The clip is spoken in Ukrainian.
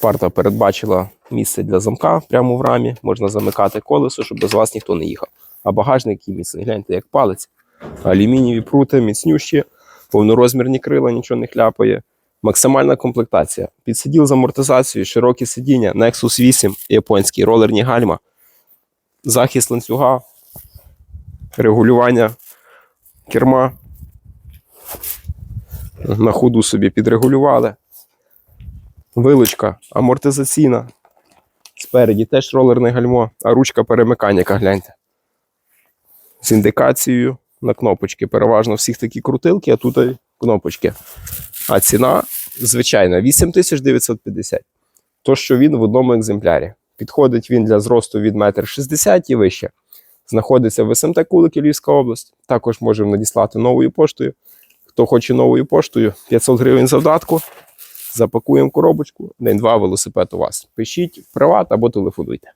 Спарта передбачила місце для замка прямо в рамі. Можна замикати колесо, щоб без вас ніхто не їхав. А багажник який міцний. Гляньте, як палець. Алюмінієві прути, міцнющі, повнорозмірні крила, нічого не хляпає. Максимальна комплектація. Підсиділ з амортизацією, широкі сидіння, Nexus 8, японський, ролерні гальма, захист ланцюга, регулювання керма. На ходу собі підрегулювали. Вилучка амортизаційна. Спереді теж ролерне гальмо, а ручка перемикання, гляньте. З індикацією на кнопочки. Переважно всіх такі крутилки, а тут кнопочки. А ціна звичайна 8950. То, що він в одному екземплярі. Підходить він для зросту від 1,60 м і вище. Знаходиться в СМТ Кулики, Львівська область. Також можемо надіслати новою поштою. Хто хоче новою поштою, 500 гривень завдатку. Запакуємо коробочку, день-два велосипед у вас. Пишіть в приват або телефонуйте.